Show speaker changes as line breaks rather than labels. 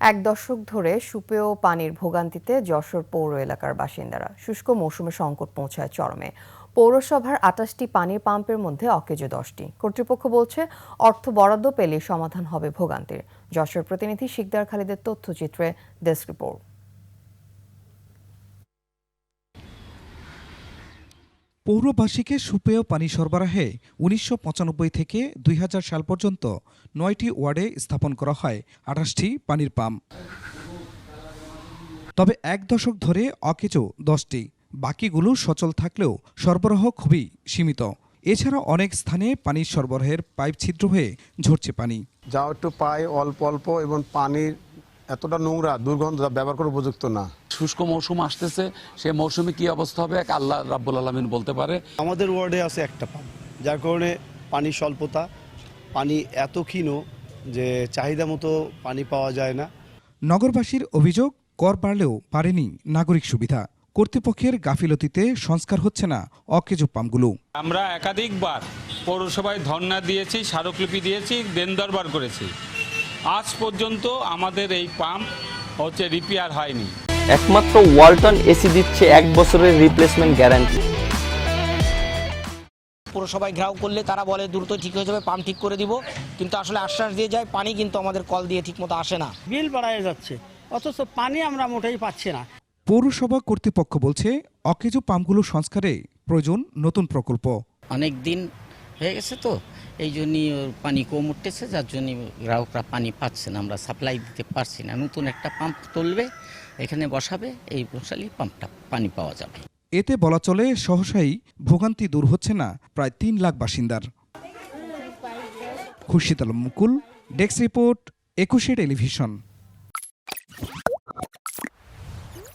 এক দশক ধরে সুপেয় পানির ভোগান্তিতে যশোর পৌর এলাকার বাসিন্দারা শুষ্ক মৌসুমে সংকট পৌঁছায় চরমে। পৌরসভার আটাশটি পানির পাম্পের মধ্যে অকেজো দশটি। কর্তৃপক্ষ বলছে, অর্থ বরাদ্দ পেলে সমাধান হবে ভোগান্তির। যশোর প্রতিনিধি শিকদার খালিদের তথ্যচিত্রে ডেস্ক রিপোর্ট।
পৌরবাসীকে সুপেয় পানি সরবরাহে উনিশশো পঁচানব্বই থেকে দুই হাজার সাল পর্যন্ত নয়টি ওয়ার্ডে স্থাপন করা হয়, আঠাশটি পানির পাম্প। তবে এক দশক ধরে অকেজো দশটি, বাকিগুলো সচল থাকলেও সরবরাহ খুবই সীমিত। এছাড়া অনেক স্থানে পানির সরবরাহের পাইপ ছিদ্র হয়ে ঝরছে পানি।
যা একটু পাই অল্প অল্প এবং পানির এতটা নোংরা দুর্গন্ধ ব্যবহার করা উপযুক্ত না।
শুষ্ক মৌসুম আসতেছে সে মৌসুমে কি অবস্থা হবে এক আল্লাহ রাব্বুল আলমিন বলতে পারে।
আমাদের ওয়ার্ডে আছে একটা পাম্প যার কারণে পানি স্বল্পতা পানি এত ক্ষীণ যে চাহিদা মতো পানি পাওয়া যায় না।
নগরবাসীর অভিযোগ কর বাড়লেও পারেনি নাগরিক সুবিধা। কর্তৃপক্ষের গাফিলতিতে সংস্কার হচ্ছে না অকেজো পাম্পগুলো
আমরা একাধিকবার পৌরসভায় ধর্ণা দিয়েছি স্মারকলিপি দিয়েছি দেন দরবার করেছি। আজ পর্যন্ত আমাদের এই পাম্প হচ্ছে রিপেয়ার হয়নি।
একমাত্র ওয়ালটন এসি দিচ্ছে এক বছরের রিপ্লেসমেন্ট গ্যারান্টি
পৌরসভায় ঘেরাও করলে তারা বলে দ্রুত ঠিক হয়ে যাবে পাম্প ঠিক করে দিব। কিন্তু আসলে আশ্বাস দিয়ে যায় পানি কিন্তু আমাদের কল দিয়ে ঠিকমতো আসে না।
বিল বাড়ায় যাচ্ছে অথচ পানি আমরা মোটেই পাচ্ছি না।
পৌরসভা কর্তৃপক্ষ বলছে অকেজো পাম্পগুলো সংস্কারে প্রয়োজন নতুন প্রকল্প।
অনেক দিন হয়ে গেছে তো। এই জন্যই পানি কম উঠতেছে, যার জন্য গ্রাহকরা পানি পাচ্ছে না, আমরা সাপ্লাই দিতে পারছি না। নতুন একটা পাম্প তুলবে, এখানে বসাবে, এই বসালেই পাম্পটা পানি পাওয়া যাবে।
এতে বলা চলে, সহসাই ভোগান্তি দূর হচ্ছে না, প্রায় তিন লাখ বাসিন্দার। Alam Mukul, desk report, Ekushey television.